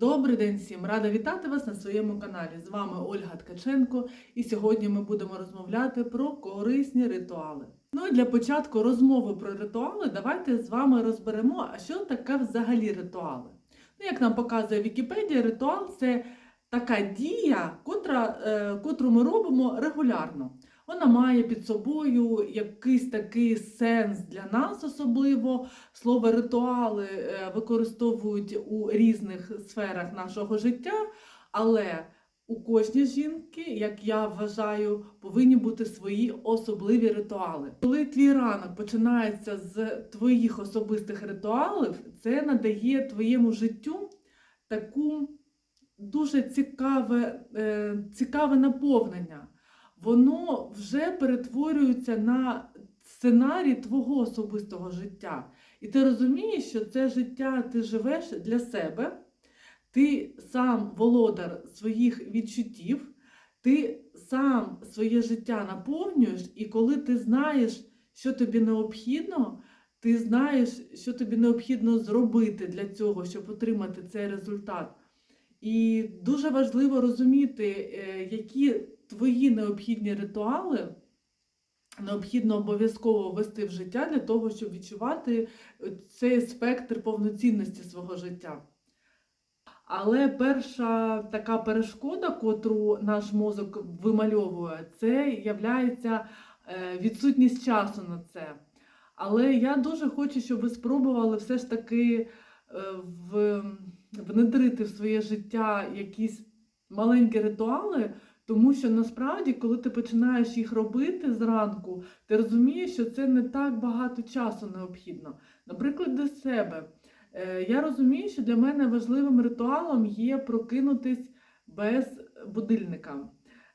Добрий день всім! Рада вітати вас на своєму каналі. З вами Ольга Ткаченко, і сьогодні ми будемо розмовляти про корисні ритуали. Ну і для початку розмови про ритуали давайте з вами розберемо, а що таке взагалі ритуали. Ну, як нам показує Вікіпедія, ритуал це така дія, котра, е, котру ми робимо регулярно. Вона має під собою якийсь такий сенс для нас особливо. Слово ритуали е, використовують у різних сферах нашого життя, але у кожній жінки, як я вважаю, повинні бути свої особливі ритуали. Коли твій ранок починається з твоїх особистих ритуалів, це надає твоєму життю таку дуже цікаве, е, цікаве наповнення. Воно вже перетворюється на сценарій твого особистого життя. І ти розумієш, що це життя ти живеш для себе, ти сам володар своїх відчуттів, ти сам своє життя наповнюєш, і коли ти знаєш, що тобі необхідно, ти знаєш, що тобі необхідно зробити для цього, щоб отримати цей результат. І дуже важливо розуміти, е, які твої необхідні ритуали необхідно обов'язково ввести в життя для того, щоб відчувати цей спектр повноцінності свого життя. Але перша така перешкода, котру наш мозок вимальовує, це являється е, відсутність часу на це. Але я дуже хочу, щоб ви спробували все ж таки е, внедрити в своє життя якісь маленькі ритуали, тому що насправді, коли ти починаєш їх робити зранку, ти розумієш, що це не так багато часу необхідно. Наприклад, для себе. Е, Я розумію, що для мене важливим ритуалом є прокинутись без будильника.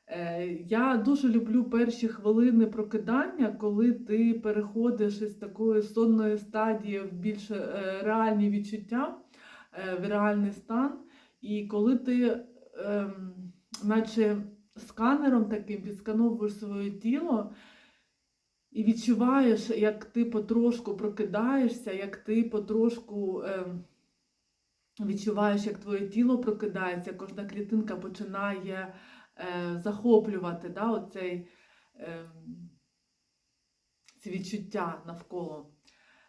Е, Я дуже люблю перші хвилини прокидання, коли ти переходиш із такої сонної стадії в більш е, реальні відчуття, в реальний стан. І коли ти, ем, наче сканером таким підскановуєш своє тіло і відчуваєш, як ти потрошку прокидаєшся, як ти потрошку ем, відчуваєш, як твоє тіло прокидається, кожна клітинка починає е, захоплювати да, оцей, е, ці відчуття навколо.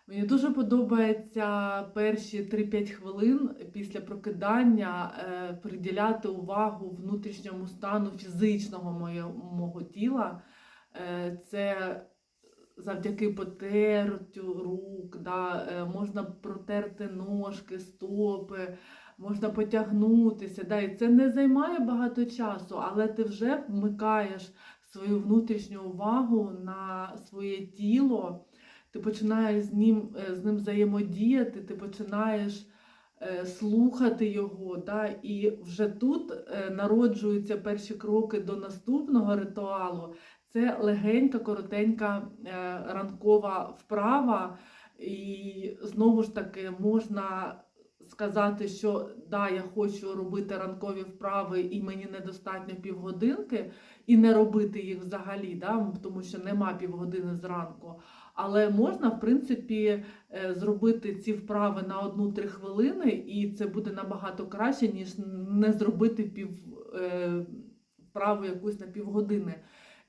Мені дуже подобається перші 3-5 хвилин після прокидання е, приділяти увагу внутрішньому стану фізичного мого тіла. Е, це завдяки потертю рук, да, е, можна протерти ножки, стопи, можна потягнутися. Да, і це не займає багато часу, але ти вже вмикаєш свою внутрішню увагу на своє тіло ти починаєш з ним е, з ним взаємодіяти, ти починаєш е, слухати його. Да? І вже тут е, народжуються перші кроки до наступного ритуалу. Це легенька, коротенька ранкова вправа. І знову ж таки можна сказати, що да, я хочу робити ранкові вправи, і мені недостатньо півгодинки, і не робити їх взагалі, да, тому що нема півгодини зранку. Але можна, в принципі, е, зробити ці вправи на 1-3 хвилини, і це буде набагато краще, ніж не зробити пів е, вправу якусь на півгодини.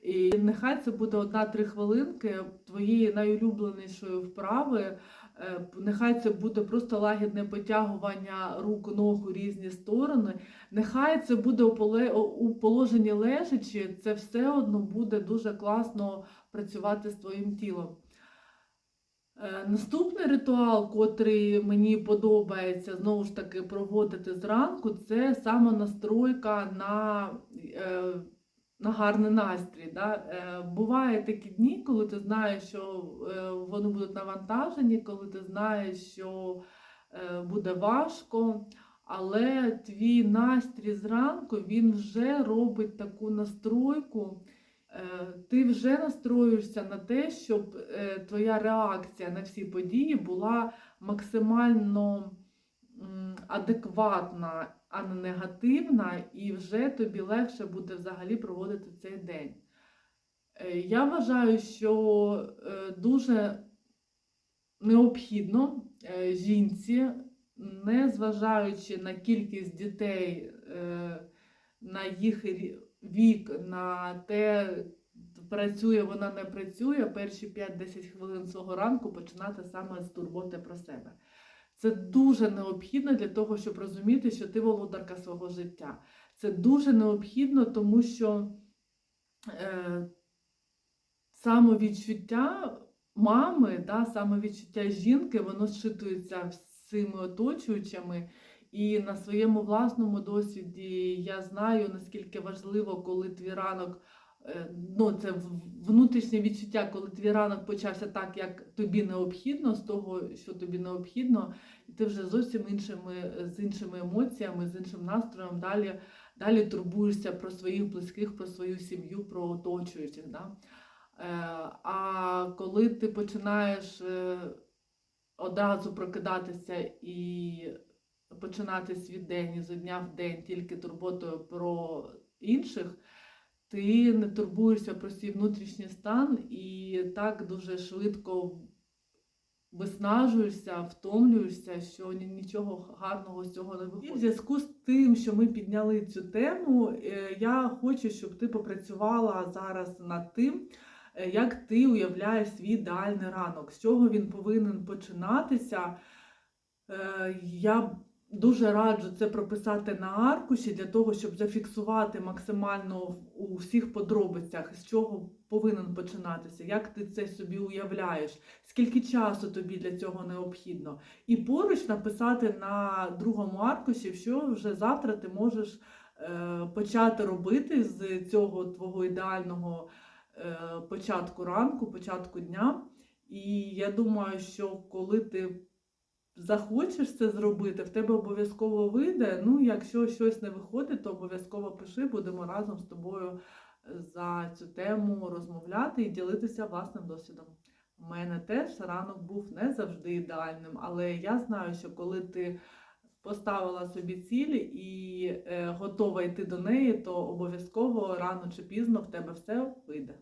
І нехай це буде одна-три хвилинки твоєї найулюбленішої вправи. Е, нехай це буде просто лагідне потягування рук, ног у різні сторони. Нехай це буде у положенні лежачи, це все одно буде дуже класно працювати з твоїм тілом. Е, наступний ритуал, котрий мені подобається знову ж таки проводити зранку, це самонастройка на е, на гарний настрій. Да? Е, буває такі дні, коли ти знаєш, що вони будуть навантажені, коли ти знаєш, що буде важко, але твій настрій зранку він вже робить таку настройку. Е, ти вже настроюєшся на те, щоб е, твоя реакція на всі події була максимально адекватна, а не негативна, і вже тобі легше буде взагалі проводити цей день. Е, я вважаю, що дуже необхідно жінці не зважаючи на кількість дітей, на їх вік, на те, працює вона не працює, перші 5-10 хвилин свого ранку починати саме з турботи про себе. Це дуже необхідно для того, щоб розуміти, що ти володарка свого життя. Це дуже необхідно, тому що е, самовідчуття мами, да, самовідчуття жінки, воно зшитується всіми оточуючими. І на своєму власному досвіді я знаю, наскільки важливо, коли твій ранок, е, ну це внутрішнє відчуття, коли твій ранок почався так, як тобі необхідно, з того, що тобі необхідно, і ти вже зовсім іншими, з іншими емоціями, з іншим настроєм далі, далі турбуєшся про своїх близьких, про свою сім'ю, про оточуючих. Да? Е, А коли ти починаєш е, одразу прокидатися і починати свій день із дня в день тільки турботою про інших, ти не турбуєшся про свій внутрішній стан і так дуже швидко виснажуєшся, втомлюєшся, що нічого гарного з цього не виходить. І в зв'язку з тим, що ми підняли цю тему, е, я хочу, щоб ти попрацювала зараз над тим, е, як ти уявляєш свій ідеальний ранок, з чого він повинен починатися. Е, Я дуже раджу це прописати на аркуші для того, щоб зафіксувати максимально у всіх подробицях, з чого повинен починатися, як ти це собі уявляєш, скільки часу тобі для цього необхідно. І поруч написати на другому аркуші, що вже завтра ти можеш е, почати робити з цього твого ідеального е, початку ранку, початку дня. І я думаю, що коли ти захочеш це зробити, в тебе обов'язково вийде. Ну, якщо щось не виходить, то обов'язково пиши, будемо разом з тобою е, за цю тему розмовляти і ділитися власним досвідом. У мене теж ранок був не завжди ідеальним, але я знаю, що коли ти поставила собі ціль і е, готова йти до неї, то обов'язково рано чи пізно в тебе все вийде.